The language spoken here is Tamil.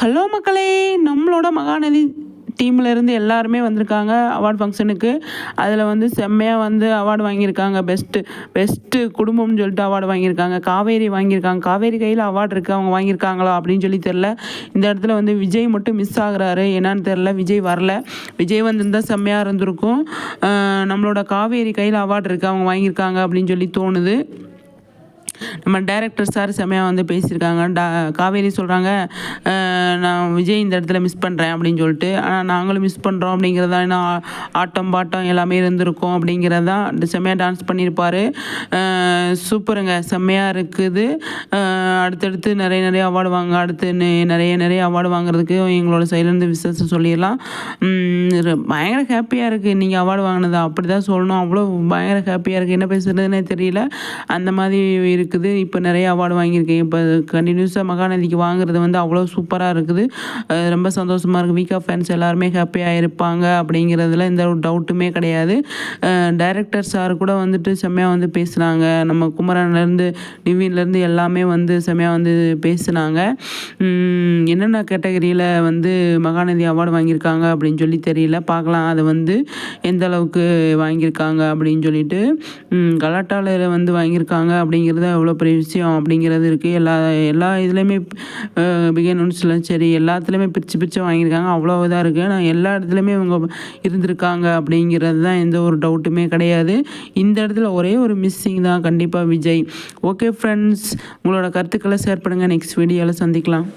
ஹலோ மக்களே நம்மளோட மகாநதி டீமில் இருந்து எல்லாருமே வந்திருக்காங்க அவார்ட் ஃபங்க்ஷனுக்கு அதில் வந்து செம்மையாக வந்து அவார்டு வாங்கியிருக்காங்க. பெஸ்ட்டு பெஸ்ட்டு குடும்பம்னு சொல்லிட்டு அவார்டு வாங்கியிருக்காங்க. காவேரி வாங்கியிருக்காங்க. காவேரி கையில் அவார்டு இருக்குது அவங்க வாங்கியிருக்காங்களா அப்படின்னு சொல்லி தெரில இந்த இடத்துல வந்து விஜய் மட்டும் மிஸ் ஆகுறாரு. என்னான்னு தெரில விஜய் வரல. விஜய் வந்திருந்தால் செம்மையாக இருந்திருக்கும். நம்மளோட காவேரி கையில் அவார்டு இருக்குது அவங்க வாங்கியிருக்காங்க அப்படின்னு சொல்லி தோணுது. நம்ம டைரக்டர் சார் செம்மையாக வந்து பேசியிருக்காங்க. டா காவேரி சொல்கிறாங்க நான் விஜய் இந்த இடத்துல மிஸ் பண்ணுறேன் அப்படின்னு சொல்லிட்டு. ஆனால் நாங்களும் மிஸ் பண்ணுறோம் அப்படிங்கிறதா என்ன ஏன்னா ஆட்டம் பாட்டம் எல்லாமே இருந்திருக்கும் அப்படிங்கிறதான் செம்மையாக டான்ஸ் பண்ணியிருப்பார். சூப்பருங்க. செம்மையாக இருக்குது. அடுத்தடுத்து நிறைய நிறைய அவார்டு வாங்க அடுத்து நிறைய நிறைய அவார்டு வாங்குறதுக்கு எங்களோட சைட்லேருந்து விசேஷம் சொல்லிடலாம். பயங்கர ஹாப்பியாக இருக்குது நீங்கள் அவார்டு வாங்கினதா? அப்படி தான் சொல்லணும். அவ்வளோ பயங்கர ஹாப்பியாக இருக்குது என்ன பேசுகிறதுனே தெரியல. அந்த மாதிரி இருக்குது இருக்குது. இப்போ நிறைய அவார்டு வாங்கியிருக்கேன். இப்போ கண்டினியூஸாக மகாநதிக்கு வாங்குறது வந்து அவ்வளோ சூப்பராக இருக்குது. ரொம்ப சந்தோஷமாக இருக்குது ஆஃப் ஃபேன்ஸ் எல்லாருமே ஹாப்பியாக இருப்பாங்க அப்படிங்கிறதுல எந்த ஒரு டவுட்டுமே கிடையாது. டைரக்டர் சார் கூட வந்துட்டு செம்மையாக வந்து பேசுனாங்க. நம்ம குமரன்லேருந்து நிவின்லேருந்து எல்லாமே வந்து செம்மையாக வந்து பேசுனாங்க. என்னென்ன கேட்டகரியில் வந்து மகாநதி அவார்டு வாங்கியிருக்காங்க அப்படின்னு சொல்லி தெரியல. பார்க்கலாம். அதை வந்து எந்த அளவுக்கு வாங்கியிருக்காங்க அப்படின்னு சொல்லிட்டு உம் கலாட்டாவில் வந்து வாங்கியிருக்காங்க அப்படிங்கிறத எவ்வளோ பெரிய விஷயம் அப்படிங்கிறது இருக்குது. எல்லா எல்லா இதுலேயுமே பிகன் நுட்ஸ்லாம் சரி எல்லாத்துலேயுமே பிரித்து பிரித்து வாங்கியிருக்காங்க. அவ்வளோ இதாக இருக்குது. ஆனால் எல்லா இடத்துலையுமே இவங்க இருந்திருக்காங்க அப்படிங்கிறது தான் எந்த ஒரு டவுட்டுமே கிடையாது. இந்த இடத்துல ஒரே ஒரு மிஸ்ஸிங் தான். கண்டிப்பாக விஜய். ஓகே ஃப்ரெண்ட்ஸ் உங்களோட கருத்துக்களை ஷேர் பண்ணுங்கள் நெக்ஸ்ட் வீடியோவில் சந்திக்கலாம்.